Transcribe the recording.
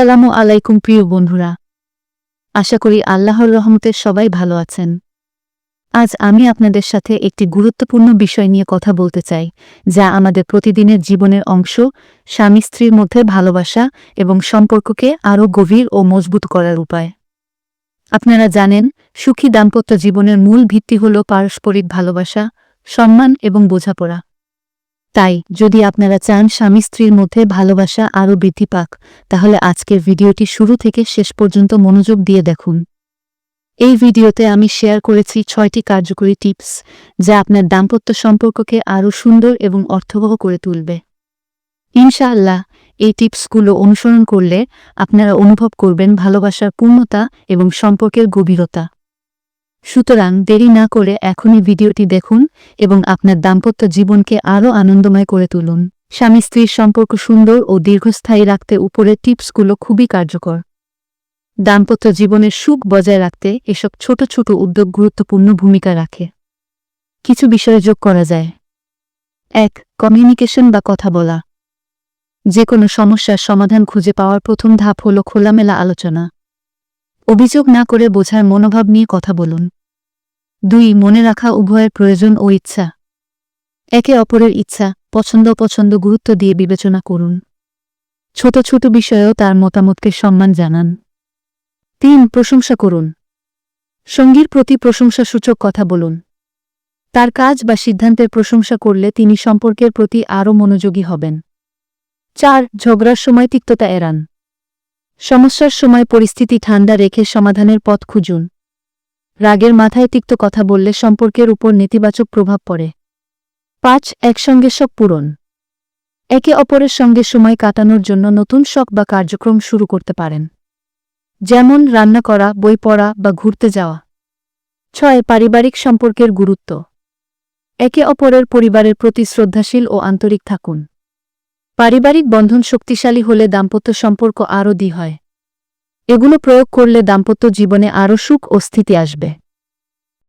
আসসালামু আলাইকুম প্রিয় বন্ধুরা। আশা করি আল্লাহর রহমতে সবাই ভালো আছেন। আজ আমি আপনাদের সাথে একটি গুরুত্বপূর্ণ বিষয় নিয়ে কথা বলতে চাই, যা আমাদের প্রতিদিনের জীবনের অংশ, স্বামী স্ত্রীর মধ্যে ভালোবাসা এবং সম্পর্ককে আরও গভীর ও মজবুত করার উপায়। আপনারা জানেন, সুখী দাম্পত্য জীবনের মূল ভিত্তি হল পারস্পরিক ভালোবাসা, সম্মান এবং বোঝাপড়া। তাই, যদি আপনারা চান স্বামী স্ত্রীর মধ্যে ভালোবাসা আরও বৃদ্ধি পাক, তাহলে আজকের ভিডিওটি শুরু থেকে শেষ পর্যন্ত মনোযোগ দিয়ে দেখুন। এই ভিডিওতে আমি শেয়ার করেছি ছয়টি কার্যকরী টিপস, যা আপনার দাম্পত্য সম্পর্ককে আরও সুন্দর এবং অর্থবহ করে তুলবে। ইনশাআল্লাহ, এই টিপসগুলো অনুসরণ করলে আপনারা অনুভব করবেন ভালোবাসার পূর্ণতা এবং সম্পর্কের গভীরতা। সুতরাং দেরি না করে এখনই ভিডিওটি দেখুন এবং আপনার দাম্পত্য জীবনকে আরও আনন্দময় করে তুলুন। স্বামী স্ত্রীর সম্পর্ক সুন্দর ও দীর্ঘস্থায়ী রাখতে উপরের টিপসগুলো খুবই কার্যকর। দাম্পত্য জীবনের সুখ বজায় রাখতে এসব ছোট ছোট উদ্যোগ গুরুত্বপূর্ণ ভূমিকা রাখে। কিছু বিষয়ে যোগ করা যায়। এক, কমিউনিকেশন বা কথা বলা। যে কোনো সমস্যার সমাধান খুঁজে পাওয়ার প্রথম ধাপ হল খোলামেলা আলোচনা। অভিযোগ না করে বোঝার মনোভাব নিয়ে কথা বলুন। দুই, মনে রাখা উভয়ের প্রয়োজন ও ইচ্ছা। একে অপরের ইচ্ছা, পছন্দ পছন্দ গুরুত্ব দিয়ে বিবেচনা করুন। ছোট ছোট বিষয়েও তার মতামতকে সম্মান জানান। তিন, প্রশংসা করুন। সঙ্গীর প্রতি প্রশংসাসূচক কথা বলুন। তার কাজ বা সিদ্ধান্তের প্রশংসা করলে তিনি সম্পর্কের প্রতি আরও মনোযোগী হবেন। চার, ঝগড়ার সময় তিক্ততা এড়ান। সমস্যার সময় পরিস্থিতি ঠান্ডা রেখে সমাধানের পথ খুঁজুন। রাগের মাথায় তিক্ত কথা বললে সম্পর্কের উপর নেতিবাচক প্রভাব পড়ে। পাঁচ, একসঙ্গে শখ পূরণ। একে অপরের সঙ্গে সময় কাটানোর জন্য নতুন শখ বা কার্যক্রম শুরু করতে পারেন। যেমন রান্না করা, বই পড়া বা ঘুরতে যাওয়া। ছয়, পারিবারিক সম্পর্কের গুরুত্ব। একে অপরের পরিবারের প্রতি শ্রদ্ধাশীল ও আন্তরিক থাকুন। পারিবারিক বন্ধন শক্তিশালী হলে দাম্পত্য সম্পর্ক আরও দি হয়। এগুলো প্রয়োগ করলে দাম্পত্য জীবনে আরও সুখ ও স্থিতি আসবে।